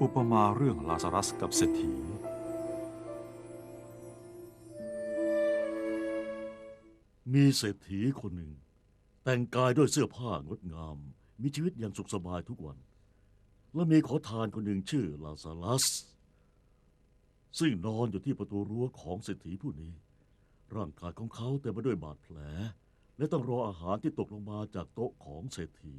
อุปมาเรื่องลาซารัสกับเศรษฐี มีเศรษฐีคนหนึ่ง แต่งกายด้วยเสื้อผ้างดงาม มีชีวิตอย่างสุขสบายทุกวัน และมีขอทานคนหนึ่งชื่อลาซาลัส ซึ่งนอนอยู่ที่ประตูรั้วของเศรษฐีผู้นี้ ร่างกายของเขาเต็มไปด้วยบาดแผล และต้องรออาหารที่ตกลงมาจากโต๊ะของเศรษฐี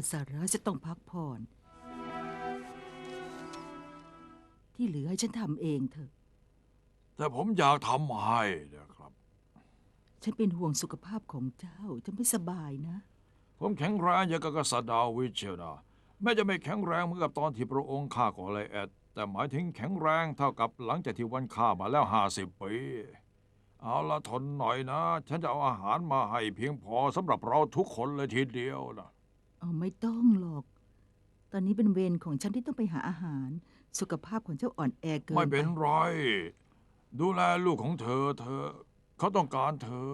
ลาซารัสจะต้องพักผ่อน ที่เหลือให้ฉันทำเองเถอะ แต่ผมอยากทำให้นะครับ ฉันเป็นห่วงสุขภาพของเจ้าจะไม่สบายนะ ผมแข็งแรงอย่างกับกษัตริย์ดาวิดเชียวนะแม้จะไม่แข็งแรงเหมือนกับตอนที่พระองค์ฆ่ากอไลแอดแต่หมายถึงแข็งแรงเท่ากับหลังจากที่วันฆ่ามาแล้วห้าสิบปี เอาละทนหน่อยนะ ฉันจะเอาอาหารมาให้เพียงพอสำหรับเราทุกคนเลยทีเดียวนะ เอาไม่ต้องหรอก ตอนนี้เป็นเวรของฉันที่ต้องไปหาอาหาร สุขภาพของเจ้าอ่อนแอเกินไม่เป็นไร ดูแลลูกของเธอเธอ เขาต้องการเธอ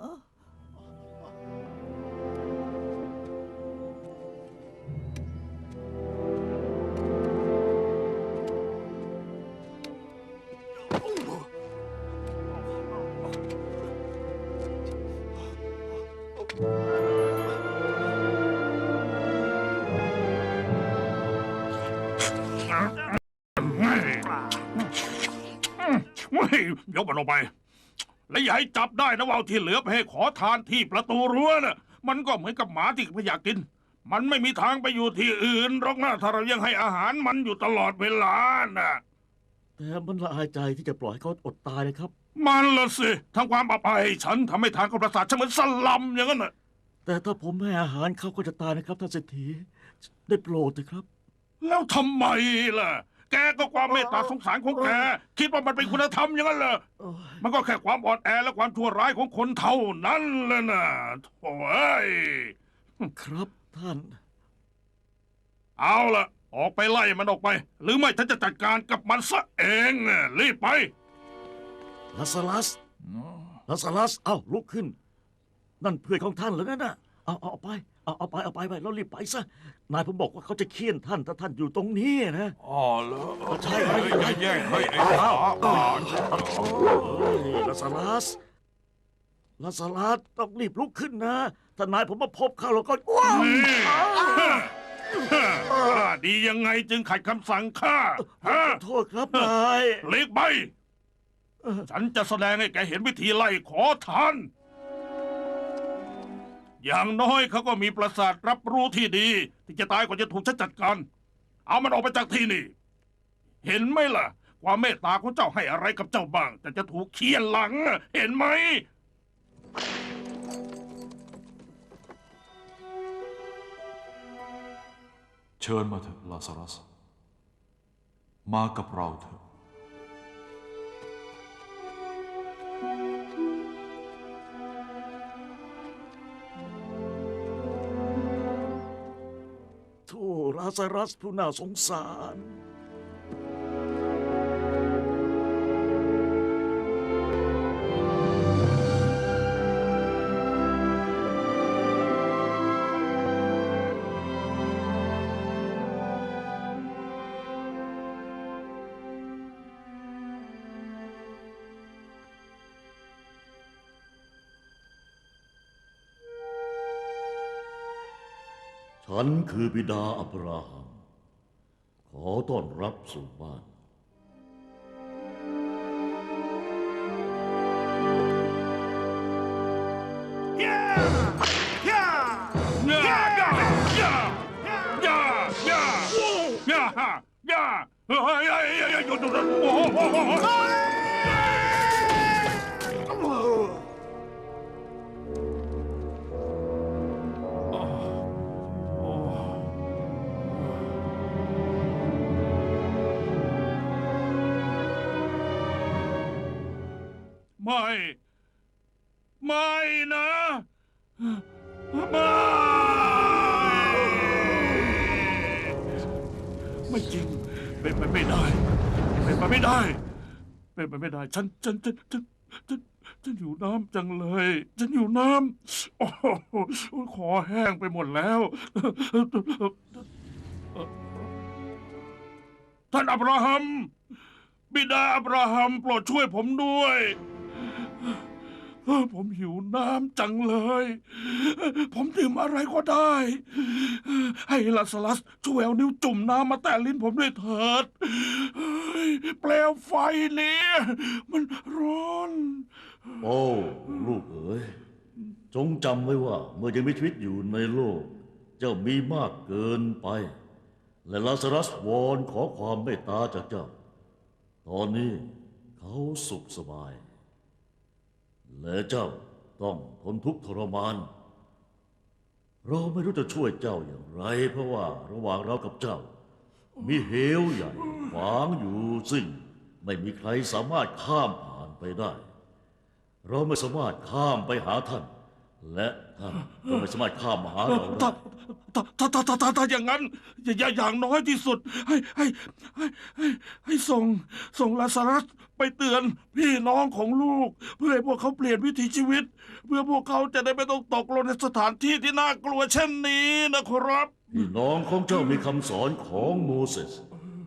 เว้ ยยกมันออกไป และอย่าให้จับได้นะว่าเอาที่เหลือไปให้ขอทานที่ประตูรั้วน่ะ มันก็เหมือนกับหมาที่ไม่อยากกิน มันไม่มีทางไปอยู่ที่อื่นหรอกนะถ้าเรายังให้อาหารมันอยู่ตลอดเวลาน่ะ แต่มันละอายใจที่จะปล่อยให้เขาอดตายเลยครับ มันละสิทำความอับอายให้ฉันทำให้ทางกับประสาทฉันเหมือนสลัมอย่างนั้นน่ะ แต่ถ้าผมให้อาหารเขาก็จะตายนะครับท่านเศรษฐีได้โปรดเถอะครับ แล้วทำไมล่ะ แกก็ความเมตตาสงสารของแกคิดว่ามันเป็นคุณธรรมอย่างนั้นเหรอโอ้ยมันก็แค่ความอ่อนแอและความชั่วร้ายของคนเท่านั้นแหละนะโถ่เอ้ยครับท่าน เอาละออกไปไล่มันออกไป หรือไม่ฉันจะจัดการกับมันซะเองน่ะรีบไปลาซาลัสลาซาลัส เอ้าลุกขึ้น นั่นเพื่อนของท่านเหรอนั่นน่ะเอาเอาเอาไป เอาเอาไปเอาไปไปแล้วรีบไปซะ นายผมบอกว่าเขาจะเคี่ยนท่านถ้าท่านอยู่ตรงนี้นะ อ๋อเหรอใช่ไหม เฮ้ยอย่าแย่งเฮ้ยไอ้ขาอ่อนเฮ้ยลาซาลัสลาซาลัสต้องรีบลุกขึ้นนะถ้านายผมมาพบเข้าแล้วก็ว้าวนี่ข้าดียังไงจึงขัดคำสั่งข้าฮะขอโทษครับนาย หลีกไป ฉันจะแสดงให้แกเห็นวิธีไล่ขอทาน อย่างน้อยเขาก็มีประสาทรับรู้ที่ดี ที่จะตายก่อนจะถูกฉันจัดการ เอามันออกไปจากที่นี่ เห็นไหมล่ะ ความเมตตาของเจ้าให้อะไรกับเจ้าบ้าง แต่จะถูกเคี่ยนหลัง เห็นไหม เชิญมาเถอะลาซารัส มากับเราเถอะาซารัสผู้น่าสงสาร ฉันคือบิดาอับราฮัม ขอต้อนรับสู่บ้านย่ ไม่ ไม่นะ ไม่ ไม่จริง เป็นไปไม่ได้ เป็นไปไม่ได้ เป็นไปไม่ได้ ฉัน ฉัน ฉัน ฉัน ฉันฉันหิวน้ำจังเลย ฉันหิวน้ำโอ้โหขอแห้งไปหมดแล้ว ท่านอับราฮัม บิดาอับราฮัมโปรดช่วยผมด้วย ผมหิวน้ำจังเลย ผมดื่มอะไรก็ได้ ให้ลาสลัสช่วยเอานิ้วจุ่มน้ำมาแตะลิ้นผมด้วยเถิด เปลวไฟนี่มันร้อน โอ้ ลูกเอ๋ย จงจำไว้ว่า เมื่อยังมีชีวิตอยู่ในโลก เจ้ามีมากเกินไป และลาซารัสวอนขอความเมตตาจากเจ้า ตอนนี้เขาสุขสบาย และเจ้าต้องทนทุกข์ทรมาน เราไม่รู้จะช่วยเจ้าอย่างไร เพราะว่าระหว่างเรากับเจ้า มีเหวใหญ่ขวางอยู่ซึ่ง ไม่มีใครสามารถข้ามผ่านไปได้ เราไม่สามารถข้ามไปหาท่าน และท่านก็ไม่สามารถข้ามมาหาเราถ้าได้ถ้าถ้าถ้าถ้าถ้าถ้าอย่างนั้นอย่าอย่าอย่างน้อยที่สุด ให้ให้ให้ให้ให้ส่งส่งลาซารัสไปเตือนพี่น้องของลูก เพื่อให้พวกเขาเปลี่ยนวิถีชีวิต เพื่อพวกเขาจะได้ไม่ต้องตกลงในสถานที่ที่น่ากลัวเช่นนี้นะครับ พี่น้องของเจ้ามีคำสอนของโมเสส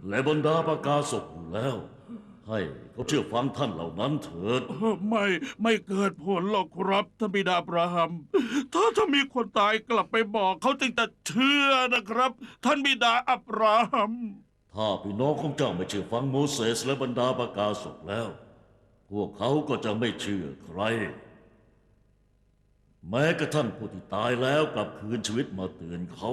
และบรรดาประกาศกอยู่แล้ว ให้ เขาเชื่อฟังท่านเหล่านั้นเถิด เออไม่ไม่เกิดผลหรอกครับท่านบิดาอับราฮัม ถ้าถ้ามีคนตายกลับไปบอกเขาจึงจะเชื่อนะครับ ท่านบิดาอับราฮัม ถ้าพี่น้องของเจ้าไม่เชื่อฟังโมเสสและบรรดาประกาศกแล้ว พวกเขาก็จะไม่เชื่อใคร แม้กระทั่งผู้ที่ตายแล้วกลับคืนชีวิตมาเตือนเขา